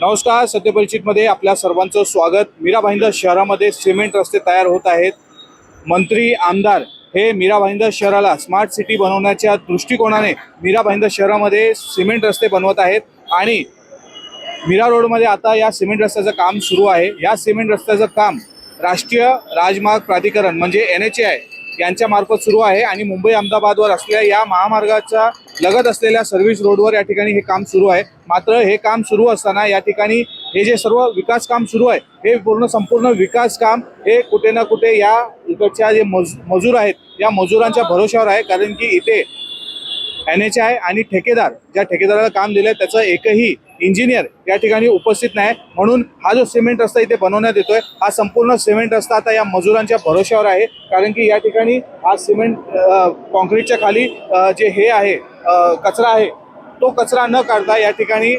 नमस्कार सत्यपरिचितमध्ये आपल्या सर्वांचं स्वागत. मीरा भाईंदर शहरामध्ये सिमेंट रस्ते तयार होत आहेत. मंत्री आमदार हे मीरा भाईंदर शहराला स्मार्ट सिटी बनवण्याच्या दृष्टिकोनाने मीरा भाईंदर शहरामध्ये सिमेंट रस्ते बनवत आहेत. आणि मीरा रोडमध्ये आता या सिमेंट रस्त्याचं काम सुरू आहे. या सिमेंट रस्त्याचं काम राष्ट्रीय राजमार्ग प्राधिकरण म्हणजे एन एच आय यांच्या मार्फत सुरू आहे. आणि मुंबई अहमदाबादवर असलेल्या या महामार्गाचा लगत असलेल्या सर्व्हिस रोडवर या ठिकाणी हे काम सुरू आहे. मात्र हे काम सुरू असताना या ठिकाणी हे जे सर्व विकास काम सुरू आहे हे पूर्ण संपूर्ण विकास काम हे कुठे ना कुठे या इकडच्या जे मज मजूर आहेत या मजुरांच्या भरोश्यावर आहे. कारण की इथे एन एच आय आणि ठेकेदार ज्या ठेकेदाराला काम दिलं आहे त्याचं एकही इंजिनियर या ठिकाणी उपस्थित नाही. म्हणून हा जो सिमेंट रस्ता इथे बनवण्यात येतोय हा संपूर्ण सिमेंट रस्ता आता या मजुरांच्या भरोश्यावर आहे. कारण की या ठिकाणी हा सिमेंट कॉन्क्रीटच्या खाली जे हे आहे कचरा आहे तो कचरा न काढता या ठिकाणी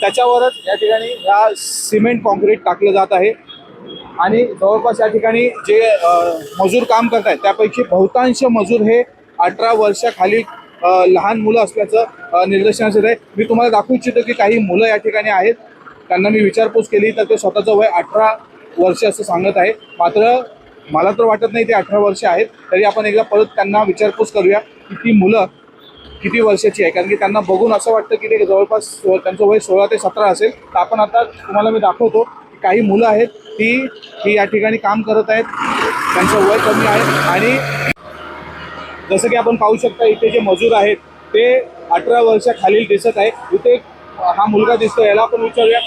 त्याच्यावरच या ठिकाणी ह्या सिमेंट कॉन्क्रीट टाकलं जात आहे. आणि जवळपास या ठिकाणी जे मजूर काम करत आहेत त्यापैकी बहुतांश मजूर हे अठरा वर्षाखाली लहान मुलं असल्याचं निदर्शनास येत आहे. मी तुम्हाला दाखवू इच्छितो की काही मुलं या ठिकाणी आहेत. त्यांना मी विचारपूस केली तर ते स्वतःचं वय अठरा वर्ष असं सांगत आहे. मात्र मला तर वाटत नाही ते अठरा वर्ष आहेत. तरी आपण एकदा परत त्यांना विचारपूस करूया की ती मुलं किती वर्षाची आहे? कारण की त्यांना बघून असं वाटतं की ते जवळपास सो- त्यांचं वय सोळा ते सतरा असेल. तर आपण आता तुम्हाला मी दाखवतो की काही मुलं आहेत ती ही या ठिकाणी काम करत आहेत. त्यांचं वय कमी आहे. आणि जसं की आपण पाहू शकता इथे जे मजूर आहेत ते अठरा वर्षाखालील दिसत आहे. इथे हा मुलगा दिसतो याला आपण विचारूया.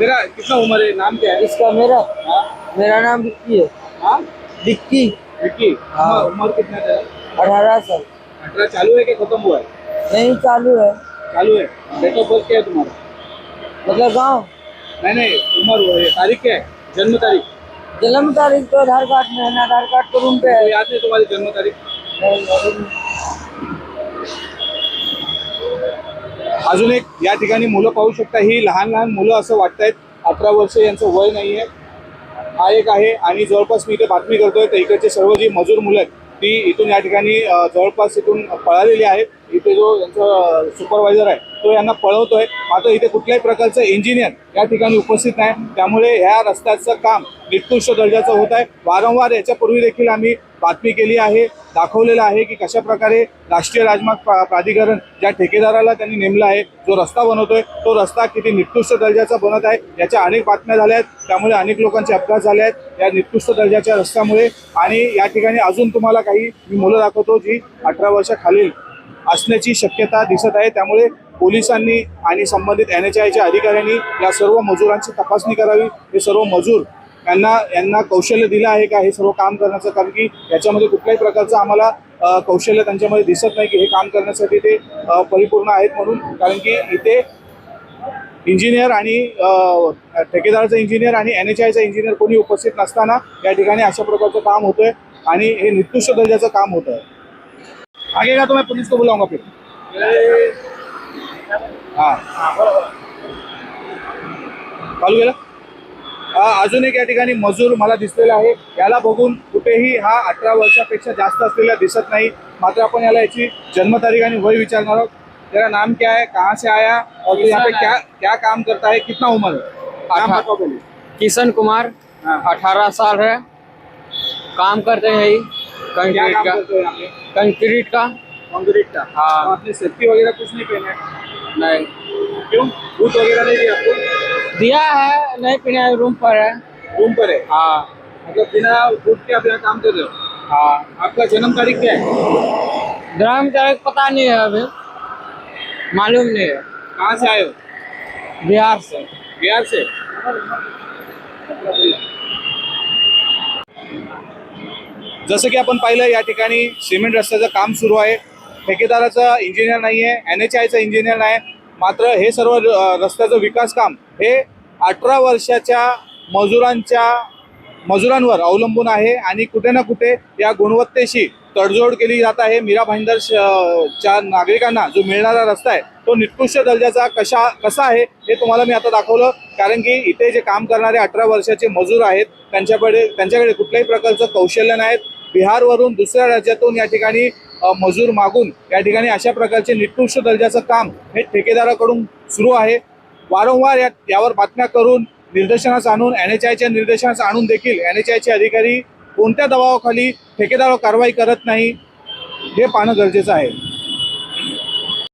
तेरा कितना उम्र है नाम क्या? है इसका मेरा? हाँ? मेरा नाम विक्की है। हाँ? विक्की। विक्की. हाँ। उम्र कितना है अठारह साल। अठारह चालू है कि खत्म हुआ है नहीं चालू है चालू है डेट ऑफ बर्थ क्या है तुम्हारा मतलब गांव? नहीं नहीं. उम्र है तारीख क्या? है जन्म तारीख. जन्म तारीख तो आधार कार्ड में है ना आधार कार्ड तो रूम पे है याद नहीं तुम्हारी जन्म तारीख? नहीं, अजून एक या ठिकाणी मुलं पाहू शकता. ही लहान लहान मुलं असं वाटतायत. अठरा वर्ष यांचं वय नाही आहे हा एक आहे. आणि जवळपास मी इथे बातमी करतोय तर इकडचे सर्व जी मजूर मुलं आहेत ती इथून या ठिकाणी जवळपास इथून पळालेली आहेत. इथे जो यांचा सुपरवायझर आहे तो यांना पळवतोय. मात्र इथे कुठल्याही प्रकारचं इंजिनियर या ठिकाणी उपस्थित नाही. त्यामुळे ह्या रस्त्याचं काम निकृष्ट दर्जाचं होत आहे. वारंवार याच्यापूर्वी देखील आम्ही बातमी केली आहे दाखवलेलं आहे की कशा प्रकारे राष्ट्रीय राजमार्ग प्राधिकरण ज्या ठेकेदाराला त्यांनी नेमला आहे जो रस्ता बनवतोय तो रस्ता किती निकृष्ट दर्जाचा बनत आहे याच्या अनेक बातम्या झाल्या आहेत. त्यामुळे अनेक लोकांचे अपघात झाले आहेत. या निकृष्ट दर्जाच्या रस्त्यामुळे आणि या ठिकाणी अजून तुम्हाला काही मी मुलं दाखवतो जी अठरा वर्षाखालील असण्याची शक्यता दिसत आहे. त्यामुळे पोलिसांनी आणि संबंधित एन एच आयच्या अधिकाऱ्यांनी या सर्व मजुरांची तपासणी करावी. हे सर्व मजूर यांना यांना कौशल्य दिलं आहे का? हे सर्व काम करण्याचं कारण की याच्यामध्ये कुठल्याही प्रकारचं आम्हाला कौशल्य त्यांच्यामध्ये दिसत नाही की हे काम करण्यासाठी ते परिपूर्ण आहेत म्हणून. कारण की इथे इंजिनियर आणि अ, इंजिनियर आणि एन एच आयचा इंजिनियर कोणी उपस्थित नसताना या ठिकाणी अशा प्रकारचं काम होतंय. आणि हे निकृष्ट दर्जाचं काम होतं आहे आगे का तो मैं पुलिस को बुलाऊंगा फिर। हाँ। चालू अजून एक या ठिकाणी मजूर मला दिसलेला आहे. याला बघून कुठेही हा अठरा वर्षापेक्षा जास्त असलेला दिसत नाही. मात्र आपण याला याची जन्मतारीख आणि वय विचारणार आहोत. तेरा नाम क्या है कहाँ से आया? और तू यहाँ पे क्या क्या काम करता है कितना उम्र है? किशन कुमार। अठारह साल है। काम करते हैं कंक्रीट का। हो कंक्रीट का। कंक्रीट का? हाँ। तो आपने सेफ्टी वगैरह कुछ नहीं पहना है? नहीं। क्यों? बूथ वगैरह नहीं दिया आपको? दिया है नहीं पीने रूम पर है। रूम पर है? हाँ। मतलब बिना बूथ के आप यहाँ काम कर रहे हो? हाँ। आपका जन्म तारीख क्या है? ग्राम तारीख पता नहीं है अभी। मालूम नहीं है। कहाँ से आए हो? बिहार से। बिहार से? जसं की आपण पाहिलं या ठिकाणी सिमेंट रस्त्याचं काम सुरू आहे. ठेकेदाराचं इंजिनियर नाही आहे एन एच आयचं इंजिनियर नाही मात्र हे सर्व रस्त्याचं विकास काम हे अठरा वर्षाच्या मजुरांच्या मजुरांवर अवलंबून आहे आणि कुठे ना कुठे या गुणवत्तेशी तडजोड केली जात आहे. मीरा भाईंदर श- च्या नागरिकांना जो मिळणारा रस्ता आहे तो निकृष्ट दर्जाचा कशा कसा आहे हे तुम्हाला मी आता दाखवलं. कारण की इथे जे काम करणारे अठरा वर्षाचे मजूर आहेत त्यांच्याकडे त्यांच्याकडे कुठल्याही प्रकारचं कौशल्य नाहीत. बिहारवरून दुसऱ्या राज्यातून या ठिकाणी मजूर मागून या ठिकाणी अशा प्रकारचे निकृष्ट दर्जाचं काम हे ठेकेदाराकडून सुरू आहे. वारंवार या यावर बातम्या करून निर्देशनास आणून एन एच आयच्या निर्देशनास आणून देखील एन एच आयचे अधिकारी कोणत्या दबावाखाली ठेकेदारावर कारवाई करत नाही हे पाहणं गरजेचं आहे.